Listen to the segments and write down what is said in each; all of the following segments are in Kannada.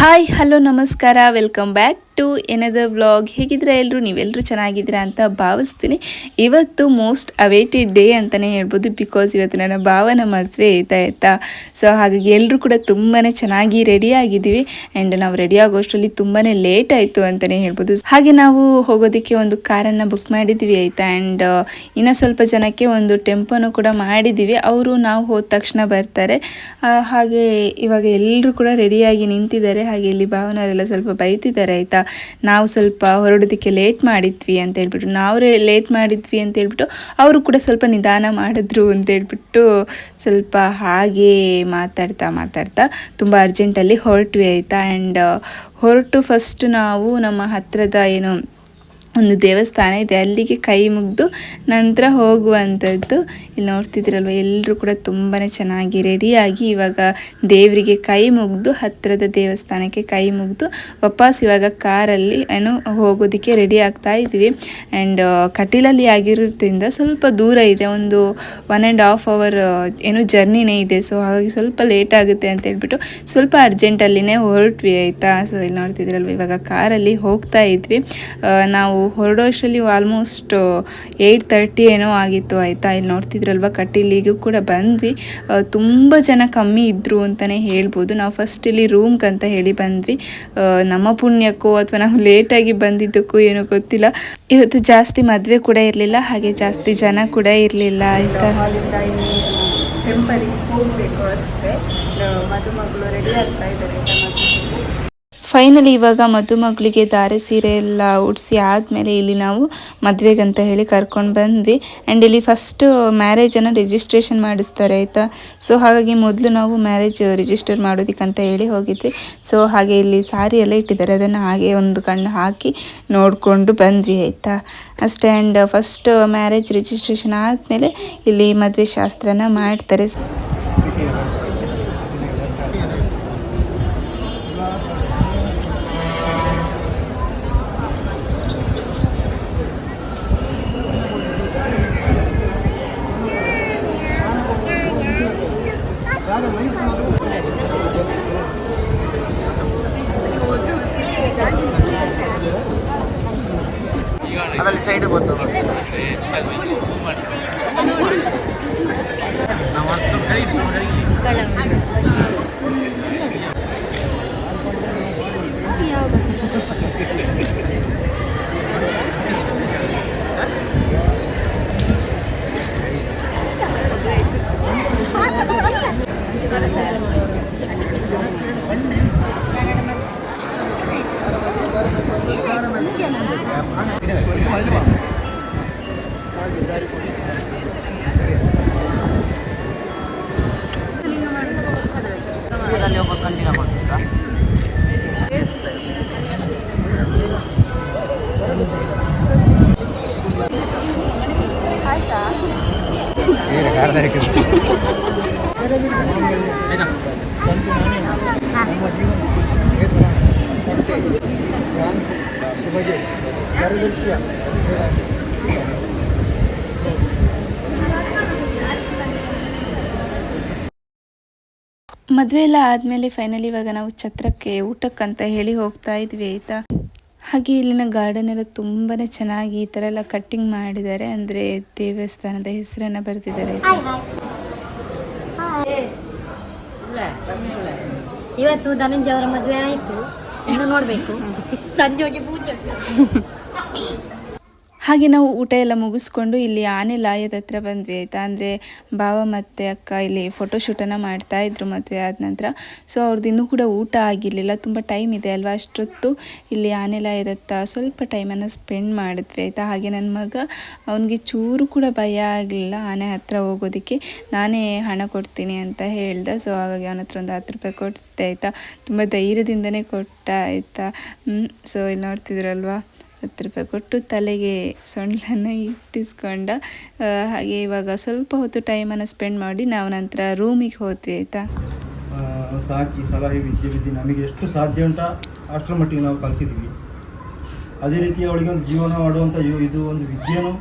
ಹಾಯ್ ಹಲೋ ನಮಸ್ಕಾರ welcome back to another vlog ಹೇಗಿದ್ರೆ ಎಲ್ಲರೂ ನೀವೆಲ್ಲರೂ ಚೆನ್ನಾಗಿದ್ದೀರಾ ಅಂತ ಭಾವಿಸ್ತೀನಿ. ಇವತ್ತು ಮೋಸ್ಟ್ ಅವೇಟೆಡ್ ಡೇ ಅಂತಲೇ ಹೇಳ್ಬೋದು ಬಿಕಾಸ್ ಇವತ್ತು ನನ್ನ ಭಾವನ ಮದುವೆ ಆಯ್ತಾ ಆಯ್ತಾ. ಸೊ ಹಾಗಾಗಿ ಎಲ್ಲರೂ ಕೂಡ ತುಂಬಾ ಚೆನ್ನಾಗಿ ರೆಡಿ ಆಗಿದ್ದೀವಿ. ಆ್ಯಂಡ್ ನಾವು ರೆಡಿ ಆಗೋಷ್ಟರಲ್ಲಿ ತುಂಬಾ ಲೇಟ್ ಆಯಿತು ಅಂತಲೇ ಹೇಳ್ಬೋದು. ಹಾಗೆ ನಾವು ಹೋಗೋದಕ್ಕೆ ಒಂದು ಕಾರನ್ನು ಬುಕ್ ಮಾಡಿದ್ವಿ ಆಯಿತಾ. ಆ್ಯಂಡ್ ಇನ್ನೂ ಸ್ವಲ್ಪ ಜನಕ್ಕೆ ಒಂದು ಟೆಂಪೋನು ಕೂಡ ಮಾಡಿದ್ದೀವಿ. ಅವರು ನಾವು ಹೋದ ತಕ್ಷಣ ಬರ್ತಾರೆ. ಹಾಗೆ ಇವಾಗ ಎಲ್ಲರೂ ಕೂಡ ರೆಡಿಯಾಗಿ ನಿಂತಿದ್ದಾರೆ. ಹಾಗೆ ಇಲ್ಲಿ ಭಾವನವರೆಲ್ಲ ಸ್ವಲ್ಪ ಬೈತಿದ್ದಾರೆ ಆಯಿತಾ. ನಾವು ಸ್ವಲ್ಪ ಹೊರಡೋದಕ್ಕೆ ಲೇಟ್ ಮಾಡಿದ್ವಿ ಅಂತ ಹೇಳ್ಬಿಟ್ಟು ನಾವು ಲೇಟ್ ಮಾಡಿದ್ವಿ ಅಂತ ಹೇಳ್ಬಿಟ್ಟು ಅವರು ಕೂಡ ಸ್ವಲ್ಪ ನಿಧಾನ ಮಾಡಿದ್ರು ಅಂತ ಹೇಳ್ಬಿಟ್ಟು ಸ್ವಲ್ಪ ಹಾಗೆ ಮಾತಾಡ್ತಾ ಮಾತಾಡ್ತಾ ತುಂಬ ಅರ್ಜೆಂಟಲ್ಲಿ ಹೊರಟ್ವಿ ಆಯಿತಾ. ಆ್ಯಂಡ್ ಹೊರಟು ಫಸ್ಟ್ ನಾವು ನಮ್ಮ ಹತ್ತಿರದ ಏನು ಒಂದು ದೇವಸ್ಥಾನ ಇದೆ ಅಲ್ಲಿಗೆ ಕೈ ಮುಗಿದು ನಂತರ ಹೋಗುವಂಥದ್ದು. ಇಲ್ಲಿ ನೋಡ್ತಿದ್ದೀರಲ್ವ ಎಲ್ಲರೂ ಕೂಡ ತುಂಬಾ ಚೆನ್ನಾಗಿ ರೆಡಿಯಾಗಿ ಇವಾಗ ದೇವರಿಗೆ ಕೈ ಮುಗಿದು ಹತ್ತಿರದ ದೇವಸ್ಥಾನಕ್ಕೆ ಕೈ ಮುಗಿದು ವಾಪಸ್ ಇವಾಗ ಕಾರಲ್ಲಿ ಏನು ಹೋಗೋದಕ್ಕೆ ರೆಡಿ ಆಗ್ತಾ ಇದ್ವಿ ಆ್ಯಂಡ್ ಕಟೀಲಲ್ಲಿ ಆಗಿರೋದ್ರಿಂದ ಸ್ವಲ್ಪ ದೂರ ಇದೆ ಒಂದು ಒನ್ ಆ್ಯಂಡ್ ಹಾಫ್ ಅವರ್ ಏನು ಜರ್ನಿನೇ ಇದೆ. ಸೊ ಹಾಗಾಗಿ ಸ್ವಲ್ಪ ಲೇಟ್ ಆಗುತ್ತೆ ಅಂತ ಹೇಳ್ಬಿಟ್ಟು ಸ್ವಲ್ಪ ಅರ್ಜೆಂಟಲ್ಲಿನೇ ಹೊರಟ್ವಿ ಆಯಿತಾ? ಸೊ ಇಲ್ಲಿ ನೋಡ್ತಿದ್ರಲ್ವ ಇವಾಗ ಕಾರಲ್ಲಿ ಹೋಗ್ತಾ ಇದ್ವಿ. ಆ, ನಾವು ಹೊರಡೋ ಅಷ್ಟರಲ್ಲಿ ಆಲ್ಮೋಸ್ಟ್ ಏಯ್ಟ್ ತರ್ಟಿ ಏನೋ ಆಗಿತ್ತು, ಆಯಿತಾ? ಇಲ್ಲಿ ನೋಡ್ತಿದ್ರಲ್ವ? ಕಟೀಲಿಗೂ ಕೂಡ ಬಂದ್ವಿ. ತುಂಬ ಜನ ಕಮ್ಮಿ ಇದ್ದರು ಅಂತಲೇ ಹೇಳ್ಬೋದು. ನಾವು ಫಸ್ಟ್ ಇಲ್ಲಿ ರೂಮ್ಗೆ ಅಂತ ಹೇಳಿ ಬಂದ್ವಿ. ನಮ್ಮ ಪುಣ್ಯಕ್ಕೋ ಅಥವಾ ನಾವು ಲೇಟಾಗಿ ಬಂದಿದ್ದಕ್ಕೂ ಏನೋ ಗೊತ್ತಿಲ್ಲ. ಇವತ್ತು ಜಾಸ್ತಿ ಮದುವೆ ಕೂಡ ಇರಲಿಲ್ಲ, ಹಾಗೆ ಜಾಸ್ತಿ ಜನ ಕೂಡ ಇರಲಿಲ್ಲ, ಆಯಿತಾ? ಟೆಂಪಲಿಗೆ ಹೋಗಬೇಕು ಅಷ್ಟೇ. ಮದುಮಗಳು ರೆಡಿ ಆಗ್ತಾ ಇದ್ದಾರೆ. ಫೈನಲಿ ಇವಾಗ ಮದುಮಗಳಿಗೆ ಧಾರೆ ಸೀರೆ ಎಲ್ಲ ಉಡಿಸಿ ಆದಮೇಲೆ ಇಲ್ಲಿ ನಾವು ಮದುವೆಗಂತ ಹೇಳಿ ಕರ್ಕೊಂಡು ಬಂದ್ವಿ. ಆ್ಯಂಡ್ ಇಲ್ಲಿ ಫಸ್ಟು ಮ್ಯಾರೇಜನ್ನು ರಿಜಿಸ್ಟ್ರೇಷನ್ ಮಾಡಿಸ್ತಾರೆ ಆಯಿತಾ? ಸೊ ಹಾಗಾಗಿ ಮೊದಲು ನಾವು ಮ್ಯಾರೇಜ್ ರಿಜಿಸ್ಟರ್ ಮಾಡೋದಕ್ಕಂತ ಹೇಳಿ ಹೋಗಿದ್ವಿ. ಸೊ ಹಾಗೆ ಇಲ್ಲಿ ಸಾರಿ ಎಲ್ಲ ಇಟ್ಟಿದ್ದಾರೆ. ಅದನ್ನು ಹಾಗೆ ಒಂದು ಕಣ್ಣು ಹಾಕಿ ನೋಡಿಕೊಂಡು ಬಂದ್ವಿ ಆಯಿತಾ? ಅಷ್ಟೇ ಆ್ಯಂಡ್ ಫಸ್ಟ್ ಮ್ಯಾರೇಜ್ ರಿಜಿಸ್ಟ್ರೇಷನ್ ಆದಮೇಲೆ ಇಲ್ಲಿ ಮದುವೆ ಶಾಸ್ತ್ರನ ಮಾಡ್ತಾರೆ. ಮದುವೆ ಎಲ್ಲ ಆದ್ಮೇಲೆ ಫೈನಲಿ ಇವಾಗ ನಾವು ಛತ್ರಕ್ಕೆ ಊಟಕ್ಕಂತ ಹೇಳಿ ಹೋಗ್ತಾ ಇದ್ವಿ ಆಯಿತಾ? ಹಾಗೆ ಇಲ್ಲಿನ ಗಾರ್ಡನ್ ಎಲ್ಲ ತುಂಬಾ ಚೆನ್ನಾಗಿ ಈ ತರ ಎಲ್ಲ ಕಟ್ಟಿಂಗ್ ಮಾಡಿದ್ದಾರೆ. ಅಂದ್ರೆ ದೇವಸ್ಥಾನದ ಹೆಸರನ್ನ ಬರೆದಿದ್ದಾರೆ. ಇವತ್ತು ಧನಂಜಯ ಅವರ ಮದುವೆ ಆಯಿತು. ಇನ್ನು ನೋಡಬೇಕು. ಸಂಜೆ ಹೋಗಿ ಪೂಜೆ. ಹಾಗೆ ನಾವು ಊಟ ಎಲ್ಲ ಮುಗಿಸ್ಕೊಂಡು ಇಲ್ಲಿ ಆನೆ ಲಾಯದ ಹತ್ರ ಬಂದ್ವಿ, ಆಯಿತಾ? ಅಂದರೆ ಬಾವ ಮತ್ತು ಅಕ್ಕ ಇಲ್ಲಿ ಫೋಟೋಶೂಟನ್ನು ಮಾಡ್ತಾ ಇದ್ರು ಮದುವೆ ಆದ ನಂತರ. ಸೊ ಅವ್ರದ್ದು ಇನ್ನೂ ಕೂಡ ಊಟ ಆಗಿರಲಿಲ್ಲ, ತುಂಬ ಟೈಮ್ ಇದೆ ಅಲ್ವಾ ಅಷ್ಟೊತ್ತು? ಇಲ್ಲಿ ಆನೆ ಲಾಯದ ಹತ್ರ ಸ್ವಲ್ಪ ಟೈಮನ್ನು ಸ್ಪೆಂಡ್ ಮಾಡಿದ್ವಿ, ಆಯಿತಾ? ಹಾಗೆ ನನ್ನ ಮಗ, ಅವನಿಗೆ ಚೂರು ಕೂಡ ಭಯ ಆಗಲಿಲ್ಲ ಆನೆ ಹತ್ರ ಹೋಗೋದಕ್ಕೆ. ನಾನೇ ಹಣ ಕೊಡ್ತೀನಿ ಅಂತ ಹೇಳ್ದೆ ಸೊ ಹಾಗಾಗಿ ಅವನ ಹತ್ರ ಒಂದು ಹತ್ತು ರೂಪಾಯಿ ಕೊಡಿಸ್ದೆ ಆಯಿತಾ? ತುಂಬ ಧೈರ್ಯದಿಂದನೇ ಕೊಟ್ಟ, ಆಯಿತಾ? ಸೊ ಇಲ್ಲಿ ನೋಡ್ತಿದ್ರಲ್ವಾ? ಹತ್ತು ರೂಪಾಯಿ ಕೊಟ್ಟು ತಲೆಗೆ ಸೊಂಡ್ಲನ್ನು ಇಟ್ಟಿಸ್ಕೊಂಡ ಹಾಗೆ ಇವಾಗ ಸ್ವಲ್ಪ ಹೊತ್ತು ಟೈಮನ್ನು ಸ್ಪೆಂಡ್ ಮಾಡಿ ನಾವು ನಂತರ ರೂಮಿಗೆ ಹೋದ್ವಿ ಆಯಿತಾ? ಸಾಕಿ ಸಲಹೆ ವಿದ್ಯೆ ವಿದ್ಯೆ ನಮಗೆ ಎಷ್ಟು ಸಾಧ್ಯ ಉಂಟ ಅಷ್ಟರ ಮಟ್ಟಿಗೆ ನಾವು ಕಲಿಸಿದ್ವಿ. ಅದೇ ರೀತಿ ಅವಳಿಗೆ ಒಂದು ಜೀವನ ಮಾಡುವಂಥ ಇದು ಒಂದು ವಿದ್ಯೆನೂ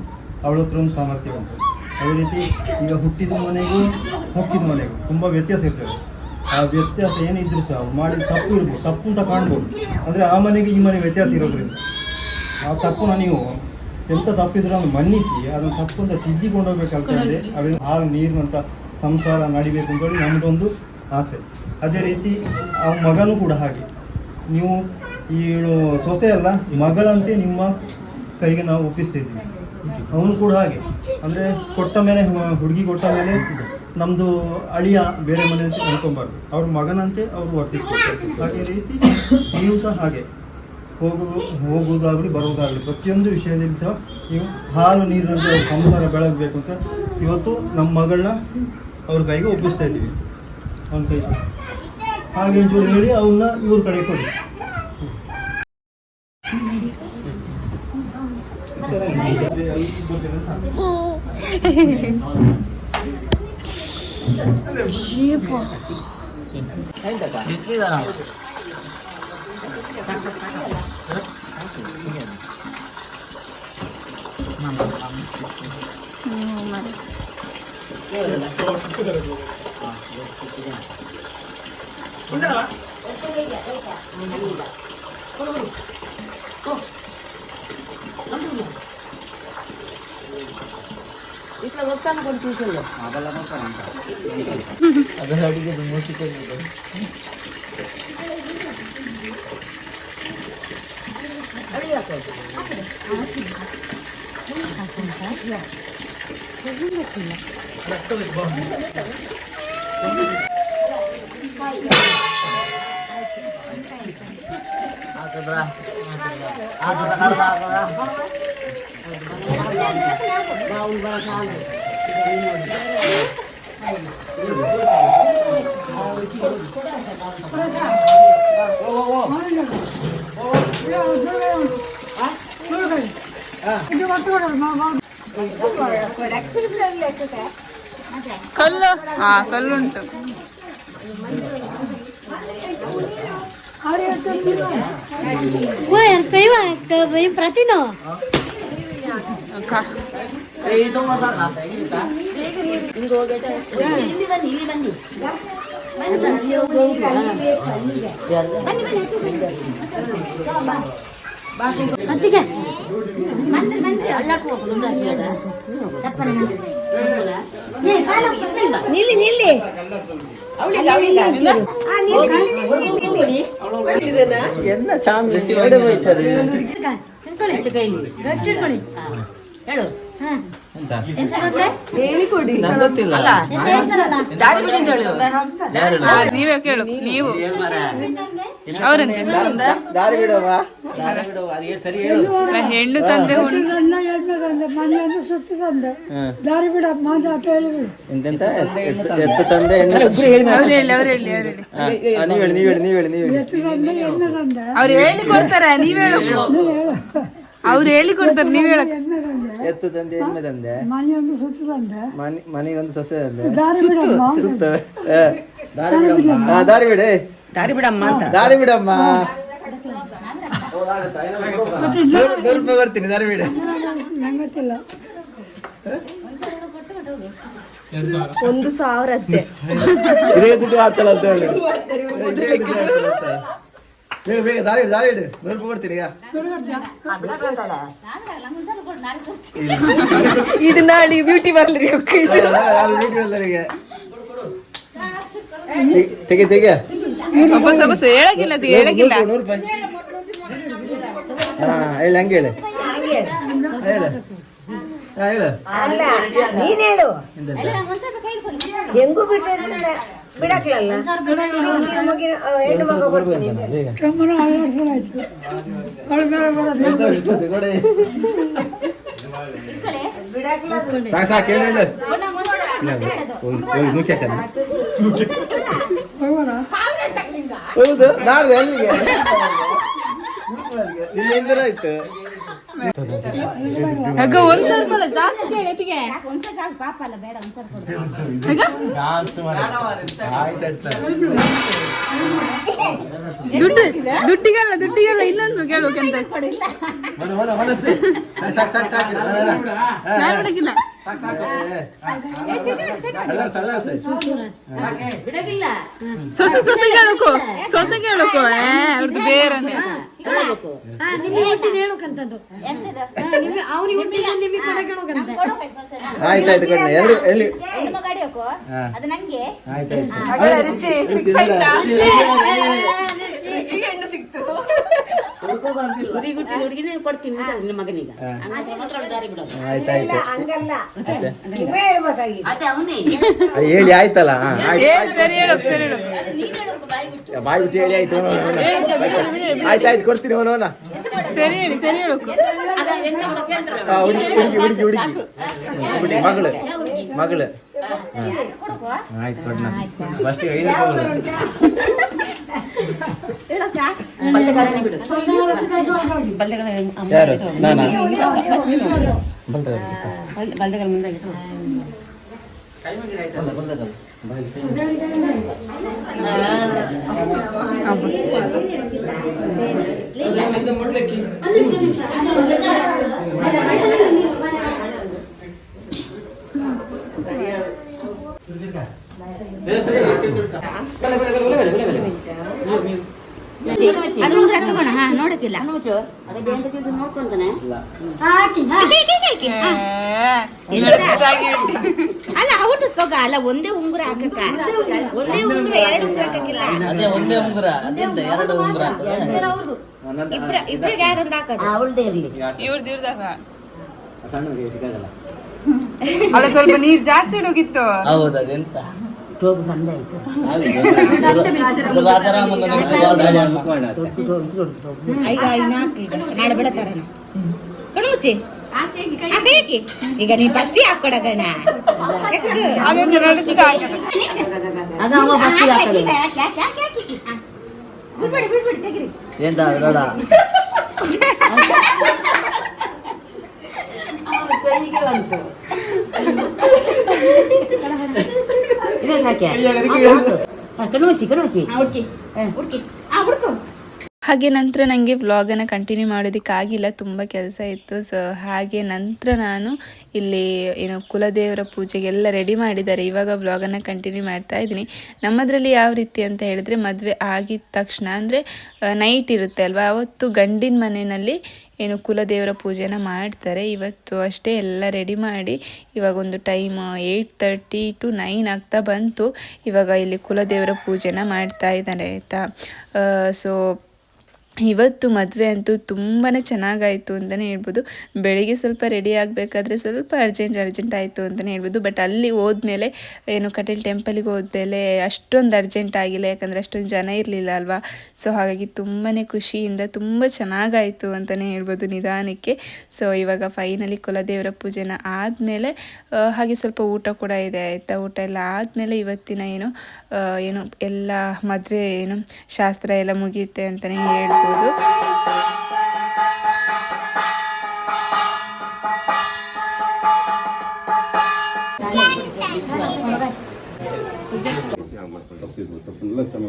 ಅವಳ ಹತ್ರ ಒಂದು ಸಾಮರ್ಥ್ಯ ಉಂಟು. ಅದೇ ರೀತಿ ಈಗ ಹುಟ್ಟಿದ ಮನೆಗೂ ಹೊಕ್ಕಿದ ಮನೆಗೂ ತುಂಬ ವ್ಯತ್ಯಾಸ ಇರ್ತದೆ. ಆ ವ್ಯತ್ಯಾಸ ಏನಿದ್ರು ಸಹ ಮಾಡಿ ಮಾಡಿದ ತಪ್ಪು ಇರ್ಬೋದು, ತಪ್ಪು ಅಂತ ಕಾಣ್ಬೋದು. ಅಂದರೆ ಆ ಮನೆಗೆ ಈ ಮನೆ ವ್ಯತ್ಯಾಸ ಇರೋದ್ರಿಂದ. ಆ ತಪ್ಪನ್ನ ನೀವು ಎಂತ ತಪ್ಪಿದ್ರು ಅದನ್ನು ಮನ್ನಿಸಿ ಅದನ್ನು ತಪ್ಪು ಅಂತ ತಿದ್ದಿಕೊಂಡು ಹೋಗ್ಬೇಕಾಗ್ತದೆ ಅದೇ ಹಾಲು ನೀರಿನಂತ ಸಂಸಾರ ನಡಿಬೇಕು ಅಂತೇಳಿ ನಮ್ಮದೊಂದು ಆಸೆ. ಅದೇ ರೀತಿ ಆ ಮಗನೂ ಕೂಡ ಹಾಗೆ. ನೀವು ಈ ಸೊಸೆ ಅಲ್ಲ ಮಗಳಂತೆ ನಿಮ್ಮ ಕೈಗೆ ನಾವು ಒಪ್ಪಿಸ್ತಿದ್ವಿ ಅವನು ಕೂಡ ಹಾಗೆ. ಅಂದರೆ ಕೊಟ್ಟ ಮೇಲೆ ಹುಡುಗಿ ಕೊಟ್ಟ ಮೇಲೆ ನಮ್ಮದು ಅಳಿಯ ಬೇರೆ ಮನೆ ಅಂತ ಅನ್ಕೊಬಾರ್ದು ಅವ್ರ ಮಗನಂತೆ ಅವರು ವರ್ತಿಸ್ತಾರೆ ಹಾಗೆ ರೀತಿ ನೀವು ಸಹ ಹಾಗೆ. ಹೋಗು ಹೋಗುವುದಾಗಲಿ ಬರುವುದಾಗಲಿ ಪ್ರತಿಯೊಂದು ವಿಷಯದಲ್ಲಿ ಸಹ ನೀವು ಹಾಲು ನೀರಿನಂತೆ ಅವ್ರ ಸಂಸಾರ ಬೆಳಗಬೇಕು ಅಂತ ಇವತ್ತು ನಮ್ಮ ಮಗಳನ್ನ ಅವ್ರ ಕೈಗೆ ಒಪ್ಪಿಸ್ತಾ ಇದ್ದೀವಿ. ಅವನ ಕೈಗೆ. ಹಾಗೆ ಒಂಚೂರು ಹೇಳಿ ಅವನ್ನ ಇವ್ರ ಕಡೆ ಕೊಡಿ. ಬಿಸ್ಲಿದಾನ ಅದರ ಅಡಿಗೆ ಮೂರ್ತಿ ಹಾಕಿದ್ರ ಹಾಕದ ಕಳ್ದ ಹಾಕದ ಕಲ್ಲು ಹಾ ಕಲ್ಲುಂಟು Wah, kau mah ke bayi Pratino. ಕ- ಇದು ಮಸಾಲ ಇಲ್ಲಿ ಬನ್ನಿ ಇಲ್ಲಿ ಬನ್ನಿ ಅತ್ತಿಗೆ ಮಂತ್ರಿ ಮಂತ್ರಿ ಅಳ್ಳಕ್ಕೆ ಹೋಗುದು ತಪ್ಪನೆ ನಿಲ್ಲಿ ನಿಲ್ಲಿ ಹೇಳು ಎಂತ ಗೊತ್ತೇ ಹೇಳಿಕೊಡಿ ಆ, ಬಿಡವ ದಾರಿ ಬಿಡವ ಅದೇ ಸರಿ ಹೇಳು ನಾ ಹೆಣ್ಣು ತಂದೆ ಹುಣ್ಣು ನನ್ನ ಎಣ್ಣೆ ತಂದೆ ಮನೆಯನ್ನು ಸುತ್ತಿ ತಂದೆ ದಾರಿ ಬಿಡ ಮಾಂಸ ಅಂತ ಹೇಳಿಬಿಡು ಎಂತೆಂತ ಎತ್ತು- ಎತ್ತು- ಎತ್ತು ತಂದೆ ಎಣ್ಣೆ ತಂದೆ. ಅವ್ರು ಹೇಳಿ ಅವ್ರು ಹೇಳಿ ಅವ್ರು ಹೇಳಿ ಹಾ, ಹಾ, ನೀವ್ ಹೇಳಿ ನೀವ್ ಹೇಳಿ ನೀವ್ ಹೇಳಿ ನೀವ್ ಹೇಳಿ ಎತ್ತು ತಂದೆ ಎಣ್ಣೆ ತಂದೆ ಅವ್ರು ಹೇಳಿ ಕೊಡ್ತಾರೆ ನೀವ್ ಹೇಳಬೇಕು ಅವ್ರು ಹೇಳಿ ಕೊಡ್ತಾರೆ ನೀವ್ ಹೇಳಕ್ ಎಣ್ಣೆ ತಂದೆ ಎತ್ತು ತಂದೆ ಎಮ್ಮೆ ತಂದೆ ಮನೆಯನ್ನು ಸುತ್ತಿ ತಂದೆ ಮನೆ ಮನೆಗೊಂದು ಸೊಸೆ ತಂದೆ ದಾರಿ ಬಿಡಮ್ಮ ಸುತ್ತ ಹಾ. ಹಾ, ದಾರಿ ಬಿಡೆ ದಾರಿ ಬಿಡಮ್ಮ ದಾರಿ ಬಿಡಮ್ಮ ನೂರು ನೂರು ರೂಪಾಯಿ ಕೊಡ್ತೀನಿ ದಾರಿ ಬಿಡೆ ನಂಗೆ ಗೊತ್ತಿಲ್ಲ ಇದೇ ದುಡ್ಡು ಹಾಕ್ತಲ್ಲ ಅಂತ ಹೇಳಿ ಇದೇ ದುಡ್ಡು ಹಾಕ್ತಲ್ಲ ಅಂತ. ಬೇಗ ಬೇಗ ದಾರಿ ಇಡು ದಾರಿ ಇಡು ನೂರು ರೂಪಾಯಿ ಕೊಡ್ತೀನಿ ಈಗ ಇದು ನಾಳೆ ಬ್ಯೂಟಿ ಬರ್ಲಿ ನಾನು video ಎಲ್ಲರಿಗೆ. ತೆಗೆ ತೆಗೆ ವಾಪಸ್ ವಾಪಸ್ ಹೇಳಕ್ಕಿಲ್ಲ ಅದು ಹೇಳಕ್ಕಿಲ್ಲ ನೂರು ನೂರು ರೂಪಾಯಿ ಹಾ ಹೇಳಿ ಹಂಗೆ ಹೇಳಿ ಹೇಳು ಹಾ ಹೇಳು ನೀನ್ ಹೇಳು ಎಂತೆಂತ? ಹೆಂಗೂ ಬಿಟ್ಟಿದ್ರೆ ಬಿಡಕ್ಲಲ್ಲ? ಹೆಣ್ಣು ಮಗ. ಕೆಮ್ಮನ ಆಯ್ತು. ಅವಳು ಬೇರೆ ಸಾಕು ಸಾಕು ಹೇಳು ಮುಖ್ಯ ಹೌದು ನಾಡ್ದು ಎಲ್ಲಿಗೆ? ಇಲ್ಲಿ ಹಿಂದಿನ ಆಯ್ತು ಆಗ ಒಂದ್ ಅಲ್ಲ, ಜಾಸ್ತಿ ಎತ್ತಿಗೆ. ದುಡ್ಡು ದುಡ್ಡಿಗಲ್ಲ ದುಡ್ಡಿಗಲ್ಲ ಇನ್ನೊಂದು ಕೇಳೋಕೆ ಅಂತ. ನಾನು ಸೊಸೆ ಸೊಸೆ ಕೇಳಕು ಸೊಸೆ ಕೇಳಕು ಅವ್ರದ್ದು ಬೇರೆ ಆಯ್ತಾಯ್ತು ಎರಡು ಎಲ್ಲಿ. ಅದು ನಂಗೆ ಆಯ್ತಾಯ್ತು ಹುಡುಗಿನೇ ಕೊಡ್ತೀನಿ ಮಗನಿಗೆ. ದಾರಿ ಬಿಡೋದು. ಆಯ್ತಾಯ್ತು ಹಂಗಲ್ಲ. ನೀವೇ ಹೇಳ್ಬೇಕಾಗಿತ್ತು ಅದೇ ಅವನೇ? ಹೇಳಿ ಆಯ್ತಲ್ಲ? ಹಾ, ಆಯ್ತು, ನೀನ್ ಬಾಯಿ ಬಿಟ್ಟು. ಬಾಯ್ ಬಿಟ್ಟು ಹೇಳಿ ಆಯ್ತು. ಆಯ್ತಾಯ್ತು ಕೊಡ್ತೀನಿ ಅವನವನ ಸರಿ ಹೇಳಿ ಸರಿ ಹೇಳಕು ಅದ ಎಂತ ಮಾಡೋದು? ಕೇಳ್ತಾರೆ ಆ, ಹುಡುಗಿ ಹುಡುಗಿ ಹುಡುಗಿ ಹುಡುಗಿ. ಹುಡುಗಿ ಮಗಳು. ಮಗಳು. ಹಾ. ಆಯ್ತು ಕೊಡ್ನ. ಫಸ್ಟ್ ಐದು ಯಾರು ನಾನಾ ಬಲ್ದ ಅದು ಮುಂದೆ ಹಾಕೋಣ ಹಾ ನೋಡಕ್ಕಿಲ್ಲ ಮುಚ್ಚು ಅದಕ್ಕೆ ಎಂತ ಚಿಂತೆ ನೋಡ್ಕೊಂತಾನೆ ಹಾಕಿ ಅಲ್ಲ ಅವ್ರದ್ದು ಸೊಗ ಅಲ್ಲ ಒಂದೇ ಉಂಗುರ ಹಾಕಕ್ಕ ಒಂದೇ ಉಂಗುರ ಎರಡು ಉಂಗುರ ಹಾಕಕ್ಕಿಲ್ಲ ಅದೇ ಒಂದೇ ಉಂಗುರ ಅದೆಂತ ಎರಡು ಉಂಗುರ ಇಬ್ರ ಇಬ್ರಿಗೆ ಯಾರೊಂದು ಹಾಕೋದು ಅವಳದೇ ಇರ್ಲಿ ಇವ್ರದ್ದು ಇವ್ರದಾಗ ಸಣ್ಣ ಸಿಗಲ್ಲ ಅಲ್ಲ ಸ್ವಲ್ಪ ನೀರ್ ಜಾಸ್ತಿ ಹೋಗಿತ್ತು ಹೌದು ಅದೆಂತ ಟೋಬು ಸಂಡೆ ಆಯ್ತು. ಈಗ ಹಾಕು ಈಗ ನಾಳೆ ಹಾಕಿ ಈಗ ನೀ ಫಸ್ಟ್ ಹಾಕೊಡ ಗಣ ಅದೊಂದು ನಡುತ್ತ ಅದು ಅವ ಫಸ್ಟ್ ಹಾಕೋದು. ಬಿಡ್ಬೇಡಿ ಬಿಡ್ಬೇಡಿ ತೆಗಿರಿ. ಎಂತ ಬಿಡೋಡ ಕೈಗೆ ಬಂತು ಇದೇ ಸಾಕ್ಯಾ ಕಣ್ಣು ಮುಚ್ಚಿ ಕಣ್ಣು ಮುಚ್ಚಿ. ಹುಡುಕಿ. ಹುಡುಕಿ. ಆ ಹುಡುಕು. ಹಾಗೆ ನಂತರ ನನಗೆ ವ್ಲಾಗನ್ನು ಕಂಟಿನ್ಯೂ ಮಾಡೋದಕ್ಕಾಗಿಲ್ಲ ತುಂಬಾ ಕೆಲಸ ಇತ್ತು. ಸೊ ಹಾಗೆ ನಂತರ ನಾನು ಇಲ್ಲಿ ಏನು ಕುಲದೇವರ ಪೂಜೆಗೆಲ್ಲ ರೆಡಿ ಮಾಡಿದ್ದಾರೆ. ಇವಾಗ ವ್ಲಾಗನ್ನು ಕಂಟಿನ್ಯೂ ಮಾಡ್ತಾ ಇದ್ದೀನಿ. ನಮ್ಮದರಲ್ಲಿ ಯಾವ ರೀತಿ ಅಂತ ಹೇಳಿದ್ರೆ ಮದುವೆ ಆಗಿದ ತಕ್ಷಣ ಅಂದ್ರೆ ನೈಟ್ ಇರುತ್ತೆ ಅಲ್ವಾ? ಅವತ್ತು ಗಂಡಿನ ಮನೆಯಲ್ಲಿ ಏನು ಕುಲದೇವರ ಪೂಜೆನ ಮಾಡ್ತಾರೆ. ಇವತ್ತು ಅಷ್ಟೇ ಎಲ್ಲ ರೆಡಿ ಮಾಡಿ ಇವಾಗ ಒಂದು time eight thirty to nine ಆಗ್ತಾ ಬಂತು. ಇವಾಗ ಇಲ್ಲಿ ಕುಲದೇವರ ಪೂಜೆನ ಮಾಡ್ತಾ ಇದ್ದಾರೆ, ಆಯಿತಾ? ಸೊ ಇವತ್ತು ಮದುವೆ ಅಂತೂ ತುಂಬಾ ಚೆನ್ನಾಗಾಯಿತು ಅಂತಲೇ ಹೇಳ್ಬೋದು. ಬೆಳಿಗ್ಗೆ ಸ್ವಲ್ಪ ರೆಡಿ ಆಗಬೇಕಾದ್ರೆ ಸ್ವಲ್ಪ ಅರ್ಜೆಂಟ್ ಅರ್ಜೆಂಟ್ ಆಯಿತು ಅಂತಲೇ ಹೇಳ್ಬೋದು. ಬಟ್ ಅಲ್ಲಿ ಹೋದ್ಮೇಲೆ ಏನು ಕಟೀಲ್ ಟೆಂಪಲಿಗೆ ಹೋದ್ಮೇಲೆ ಅಷ್ಟೊಂದು ಅರ್ಜೆಂಟ್ ಆಗಿಲ್ಲ. ಯಾಕಂದರೆ ಅಷ್ಟೊಂದು ಜನ ಇರಲಿಲ್ಲ ಅಲ್ವಾ? ಸೊ ಹಾಗಾಗಿ ತುಂಬಾ ಖುಷಿಯಿಂದ ತುಂಬ ಚೆನ್ನಾಗಾಯಿತು ಅಂತಲೇ ಹೇಳ್ಬೋದು ನಿಧಾನಕ್ಕೆ. ಸೊ ಇವಾಗ ಫೈನಲಿ ಕುಲದೇವರ ಪೂಜೆನ ಆದಮೇಲೆ ಹಾಗೆ ಸ್ವಲ್ಪ ಊಟ ಕೂಡ ಇದೆ ಆಯಿತಾ? ಊಟ ಎಲ್ಲ ಆದಮೇಲೆ ಇವತ್ತಿನ ಏನು ಏನು ಎಲ್ಲ ಮದುವೆ ಏನು ಶಾಸ್ತ್ರ ಎಲ್ಲ ಮುಗಿಯುತ್ತೆ ಅಂತಲೇ ಹೇಳ್ಬೋದು.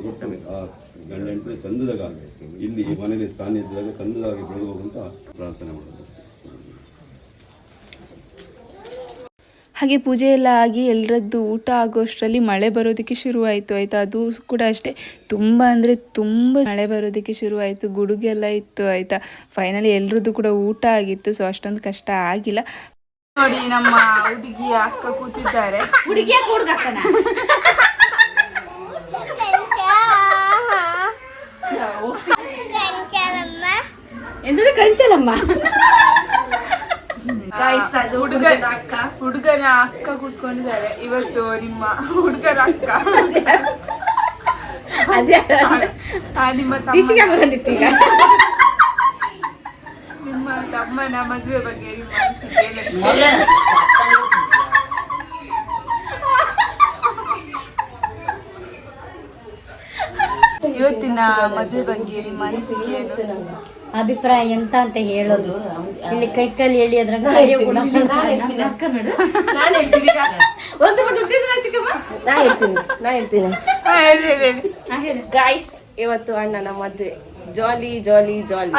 ಕೊಡ್ತಾನೆ ಆ ಗಂಡ ಹೆಂಡತಿ ಚಂದದಾಗ ಇಲ್ಲಿ ಈ ಮನೇಲಿ ತಾನಿದ್ದಾಗ ಚಂದದಾಗಿ ಬೆಳೆದು ಅಂತ ಪ್ರಾರ್ಥನೆ ಮಾಡೋದು. ಹಾಗೆ ಪೂಜೆ ಎಲ್ಲ ಆಗಿ ಎಲ್ಲರದ್ದು ಊಟ ಆಗೋಷ್ಟರಲ್ಲಿ ಮಳೆ ಬರೋದಕ್ಕೆ ಶುರುವಾಯಿತು ಆಯಿತಾ? ಅದು ಕೂಡ ಅಷ್ಟೇ. ತುಂಬ ಅಂದರೆ ತುಂಬ ಮಳೆ ಬರೋದಕ್ಕೆ ಶುರುವಾಯಿತು ಗುಡುಗೆಲ್ಲ ಇತ್ತು ಆಯಿತಾ? ಫೈನಲಿ ಎಲ್ಲರದ್ದು ಕೂಡ ಊಟ ಆಗಿತ್ತು ಸೊ ಅಷ್ಟೊಂದು ಕಷ್ಟ ಆಗಿಲ್ಲ. ನೋಡಿ ನಮ್ಮ ಹುಡುಗಿ ಅಕ್ಕ ಕೂತಿದ್ದಾರೆ. ಹುಡುಗಿಯ ಹುಡುಗ ಅಕ್ಕನ? ಕಂಚಲಮ್ಮ ಹುಡುಗನ ಅಕ್ಕ. ಹುಡುಗನ ಅಕ್ಕ ಕೂತ್ಕೊಂಡಿದ್ದಾರೆ. ಇವತ್ತು ನಿಮ್ಮ ಹುಡುಗನ ಅಕ್ಕ. ಅದೇ. ನಿಮ್ಮ ಸಿಸಿ ತಮ್ಮ- ಕ್ಯಾಮರಾ ಬಂದಿತ್ತು ಈಗ. ನಿಮ್ಮ ತಮ್ಮನ ಮದುವೆ ಬಗ್ಗೆ ನಿಮ್ಮ ಅನಿಸಿಕೆ ಏನು? ಇವತ್ತಿನ ಮದುವೆ ಬಗ್ಗೆ ನಿಮ್ಮ ಅನಿಸಿಕೆ ಏನು? ಅಭಿಪ್ರಾಯ ಎಂತ ಅಂತ ಹೇಳೋದು. ಇಲ್ಲಿ ಕೈ ಕಾಲು ಹೇಳಿ. ಗಾಯ್ಸ್ ಇವತ್ತು ಅಣ್ಣ ಮದ್ವೆ. ಜಾಲಿ ಜಾಲಿ ಜಾಲಿ.